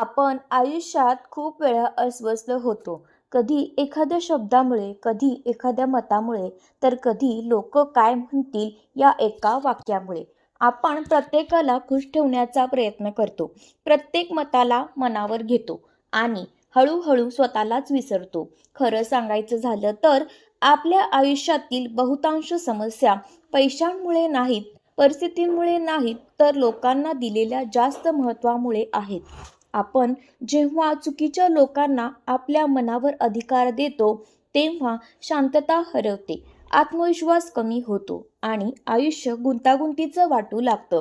आपण आयुष्यात खूप वेळा अस्वस्थ होतो. कधी एखाद्या शब्दामुळे कधी एखाद्या मतामुळे तर कधी लोक काय म्हणतील या एका वाक्यामुळे. आपण प्रत्येकाला खुश ठेवण्याचा प्रयत्न करतो. प्रत्येक मताला मनावर घेतो आणि हळूहळू स्वतःलाच विसरतो. खरं सांगायचं झालं तर आपल्या आयुष्यातील बहुतांश समस्या पैशांमुळे नाहीत परिस्थितींमुळे नाहीत तर लोकांना दिलेल्या जास्त महत्त्वामुळे आहेत. आपण जेव्हा चुकीच्या लोकांना आपल्या मनावर अधिकार देतो तेव्हा शांतता हरवते आत्मविश्वास कमी होतो आणि आयुष्य गुंतागुंतीचं वाटू लागतं.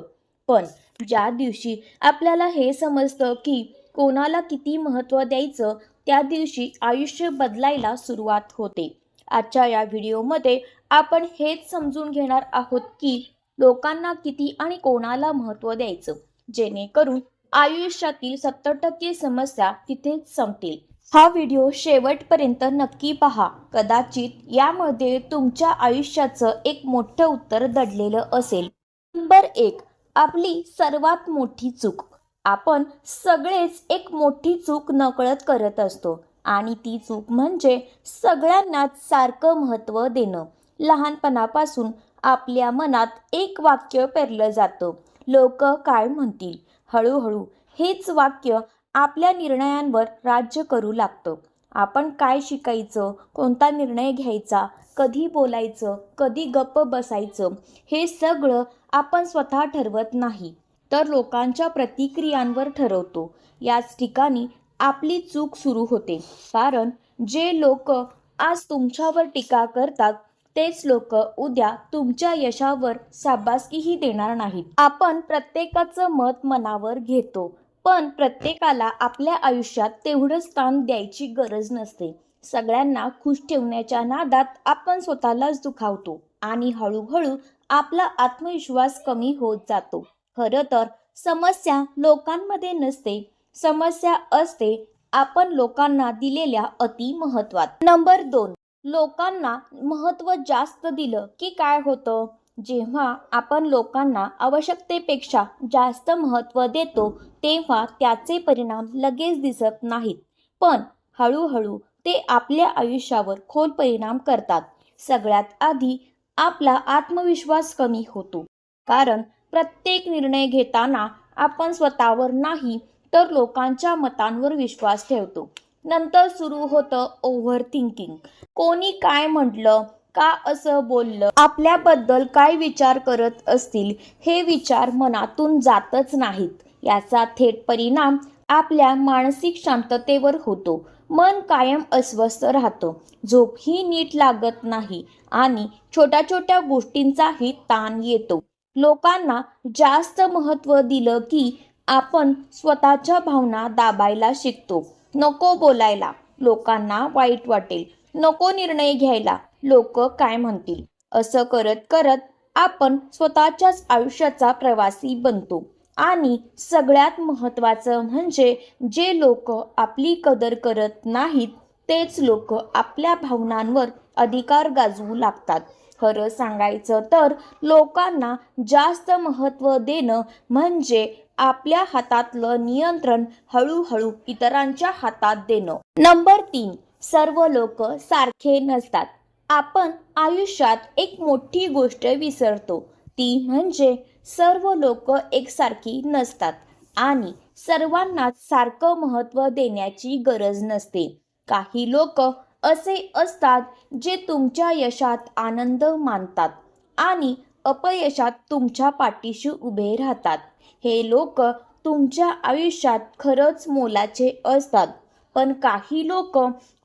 पण ज्या दिवशी आपल्याला हे समजतं की कोणाला किती महत्त्व द्यायचं त्या दिवशी आयुष्य बदलायला सुरुवात होते. आजच्या या व्हिडिओमध्ये आपण हेच समजून घेणार आहोत की लोकांना किती आणि कोणाला महत्त्व द्यायचं जेणेकरून आयुष्यातील सत्तर टक्के समस्या तिथेच संपतील. हा व्हिडिओ शेवटपर्यंत नक्की पहा. कदाचित यामध्ये तुमच्या आयुष्याचं एक मोठं उत्तर दडलेलं असेल. नंबर एक आपली सर्वात मोठी चूक. आपण सगळेच एक मोठी चूक नकळत करत असतो आणि ती चूक म्हणजे सगळ्यांनाच सारखं महत्त्व देणं. लहानपणापासून आपल्या मनात एक वाक्य पेरलं जातं. लोक काय म्हणतील? हळूहळू हेच वाक्य आपल्या निर्णयांवर राज्य करू लागतं. आपण काय शिकायचं कोणता निर्णय घ्यायचा कधी बोलायचं कधी गप्प बसायचं हे सगळं आपण स्वतः ठरवत नाही तर लोकांच्या प्रतिक्रियांवर ठरवतो. याच ठिकाणी आपली चूक सुरू होते. कारण जे लोक आज तुमच्यावर टीका करतात तेच लोक उद्या तुमच्या यशावर शाबासकीही देणार नाहीत. आपण प्रत्येकाचं मत मनावर घेतो पण प्रत्येकाला आपल्या आयुष्यात तेवढं स्थान द्यायची गरज नसते. सगळ्यांना खुश ठेवण्याच्या नादात आपण स्वतःलाच दुखावतो आणि हळूहळू आपला आत्मविश्वास कमी होत जातो. खरं तर समस्या लोकांमध्ये नसते. समस्या असते आपण लोकांना दिलेल्या अति महत्वात. नंबर दोन. लोकांना महत्त्व जास्त दिलं की काय होतं? जेव्हा आपण लोकांना आवश्यकतेपेक्षा जास्त महत्त्व देतो तेव्हा त्याचे परिणाम लगेच दिसत नाहीत. पण हळूहळू ते आपल्या आयुष्यावर खोल परिणाम करतात. सगळ्यात आधी आपला आत्मविश्वास कमी होतो. कारण प्रत्येक निर्णय घेताना आपण स्वतःवर नाही तर लोकांच्या मतांवर विश्वास ठेवतो. नंतर सुरू होतं ओव्हर थिंकिंग कोणी काय म्हटलं का असं बोललं आपल्याबद्दल काय विचार करत असतील हे विचार मनातून जातच नाहीत. याचा थेट परिणाम आपल्या मानसिक शांततेवर होतो. मन कायम अस्वस्थ राहतं. झोपही नीट लागत नाही आणि छोट्या छोट्या गोष्टींचाही ताण येतो. लोकांना जास्त महत्त्व दिलं की आपण स्वतःच्या भावना दाबायला शिकतो. नको बोलायला. लोकांना वाईट वाटेल. नको निर्णय घ्यायला. लोक काय म्हणतील? असं करत करत आपण स्वतःच्याच आयुष्याचा प्रवासी बनतो. आणि सगळ्यात महत्त्वाचं म्हणजे जे लोक आपली कदर करत नाहीत तेच लोक आपल्या भावनांवर अधिकार गाजवू लागतात. खरं सांगायचं तर लोकांना जास्त महत्त्व देणं म्हणजे आपल्या हातातलं नियंत्रण हळूहळू इतरांच्या हातात देणं. नंबर तीन सर्व लोक सारखे नसतात. आपण आयुष्यात एक मोठी गोष्ट विसरतो. ती म्हणजे सर्व लोक एकसारखी नसतात आणि सर्वांनाच सारखं महत्त्व देण्याची गरज नसते. काही लोक असे असतात जे तुमच्या यशात आनंद मानतात आणि अपयशात तुमच्या पाठीशी उभे राहतात. हे लोक तुमच्या आयुष्यात खरंच मोलाचे असतात पण काही लोक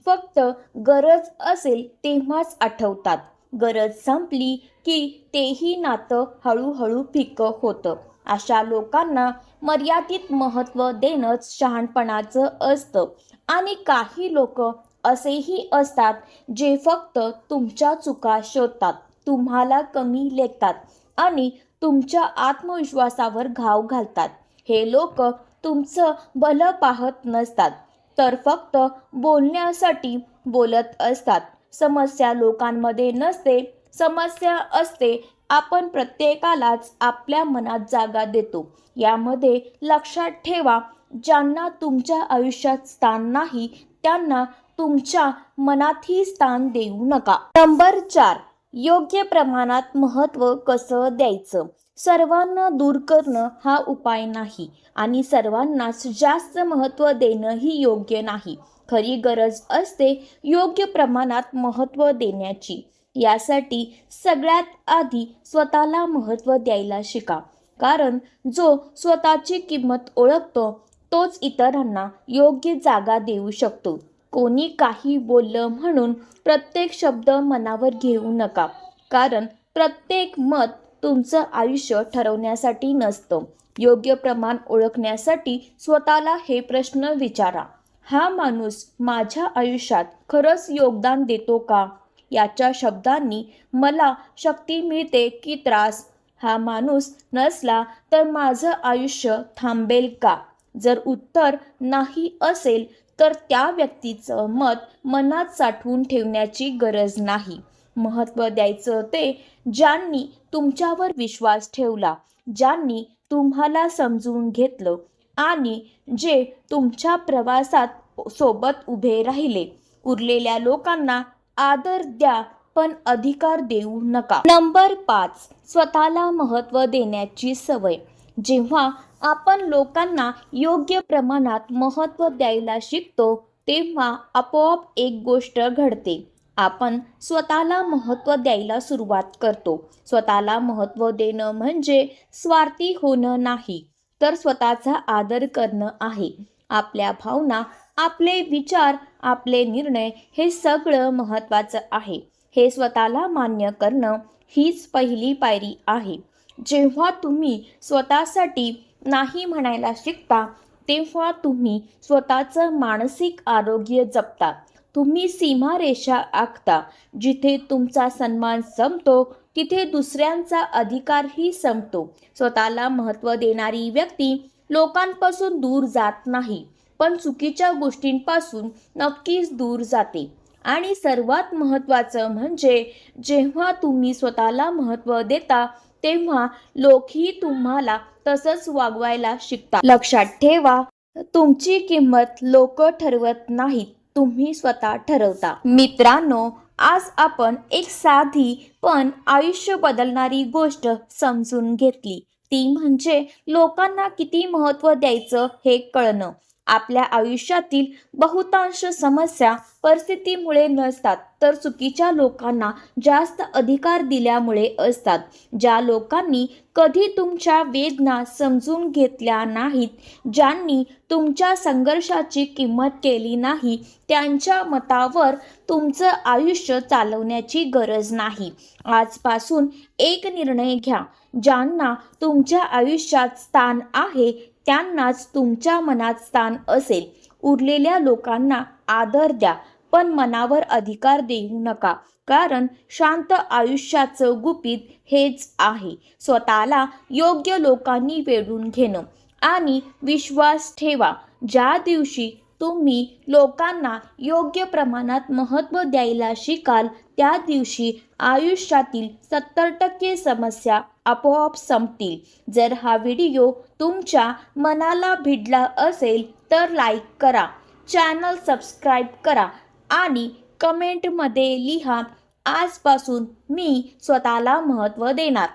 फक्त गरज असेल तेव्हाच आठवतात. गरज संपली की तेही नातं हळूहळू फिकं होतं. अशा लोकांना मर्यादित महत्त्व देणंच शहाणपणाचं असतं आणि काही लोक असेही असतात जे फक्त तुमच्या चुका शोधतात तुम्हाला कमी लेखतात आणि तुमच्या आत्मविश्वासावर घाव घालतात. हे लोक तुमचं भलं पाहत नसतात तर फक्त बोलण्यासाठी बोलत असतात. समस्या लोकांमध्ये नसते समस्या असते आपण प्रत्येकालाच आपल्या मनात जागा देतो. यामध्ये लक्षात ठेवा ज्यांना तुमच्या आयुष्यात स्थान नाही त्यांना तुमच्या मनातही स्थान देऊ नका. नंबर चार योग्य प्रमाणात महत्त्व कसं द्यायचं? सर्वांना दूर करणं हा उपाय नाही आणि सर्वांनाच जास्त महत्त्व देणंही योग्य नाही. खरी गरज असते योग्य प्रमाणात महत्त्व देण्याची. यासाठी सगळ्यात आधी स्वतःला महत्त्व द्यायला शिका. कारण जो स्वतःची किंमत ओळखतो तोच इतरांना योग्य जागा देऊ शकतो. कोणी काही बोललं म्हणून प्रत्येक शब्द मनावर घेऊ नका. कारण प्रत्येक मत तुमचं आयुष्य ठरवण्यासाठी नसतं. योग्य प्रमाण ओळखण्यासाठी स्वतःला हे प्रश्न विचारा. हा माणूस माझ्या आयुष्यात खरंच योगदान देतो का? याच्या शब्दांनी मला शक्ती मिळते की त्रास. हा माणूस नसला तर माझं आयुष्य थांबेल का? जर उत्तर नाही असेल तर त्या व्यक्तीचं मत मनात साठवून ठेवण्याची गरज नाही. महत्त्व द्यायचं ते ज्यांनी तुमच्यावर विश्वास ठेवला ज्यांनी तुम्हाला समजून घेतलं आणि जे तुमच्या प्रवासात सोबत उभे राहिले. उरलेल्या लोकांना आदर द्या पण अधिकार देऊ नका. नंबर पाच स्वतःला महत्त्व देण्याची सवय. जेव्हा आपण लोकांना योग्य प्रमाणात महत्त्व द्यायला शिकतो तेव्हा आपोआप एक गोष्ट घडते. आपण स्वतःला महत्त्व द्यायला सुरुवात करतो. स्वतःला महत्त्व देणं म्हणजे स्वार्थी होणं नाही तर स्वतःचा आदर करणं आहे. आपल्या भावना आपले विचार आपले निर्णय हे सगळं महत्त्वाचं आहे. हे स्वतःला मान्य करणं हीच पहिली पायरी आहे. जेव्हा तुम्ही स्वतःसाठी नाही म्हणायला शिकता तेव्हा तुम्ही स्वतःचं मानसिक आरोग्य जपता. तुम्ही सीमारेषा आखता. जिथे तुमचा सन्मान संपतो तिथे दुसऱ्यांचा अधिकारही संपतो. स्वतःला महत्त्व देणारी व्यक्ती लोकांपासून दूर जात नाही पण चुकीच्या गोष्टींपासून नक्कीच दूर जाते. आणि सर्वात महत्त्वाचं म्हणजे जेव्हा तुम्ही स्वतःला महत्त्व देता तेव्हा लोकही तुम्हाला तसंच वागवायला शिकता. लक्षात ठेवा तुमची किंमत लोक ठरवत नाहीत तुम्ही स्वतः ठरवता. मित्रांनो आज आपण एक साधी पण आयुष्य बदलणारी गोष्ट समजून घेतली. ती म्हणजे लोकांना किती महत्त्व द्यायचं हे कळणं. आपल्या आयुष्यातील बहुतांश समस्या परिस्थितीमुळे नसतात तर चुकीच्या लोकांना जास्त अधिकार दिल्यामुळे असतात. ज्या लोकांनी कधी तुमच्या वेदना समजून घेतल्या नाहीत ज्यांनी तुमच्या संघर्षाची किंमत केली नाही त्यांच्या मतावर तुमचं आयुष्य चालवण्याची गरज नाही. आजपासून एक निर्णय घ्या ज्यांना तुमच्या आयुष्यात स्थान आहे त्यांनाच तुमच्या मनात स्थान असेल. उरलेल्या लोकांना आदर द्या पण मनावर अधिकार देऊ नका कारण शांत आयुष्याचं गुपित हेच आहे. स्वतःला योग्य लोकांनी वेढून घेणं आणि विश्वास ठेवा. ज्या दिवशी तुम्ही लोकांना योग्य प्रमाणात महत्त्व द्यायला शिकाल त्या दिवशी आयुष्यातील सत्तर टक्के समस्या आपोआप संपतील. जर हा व्हिडिओ तुमच्या मनाला भिडला असेल तर लाईक करा चॅनल सबस्क्राईब करा आणि कमेंटमध्ये लिहा आजपासून मी स्वतःला महत्त्व देणार.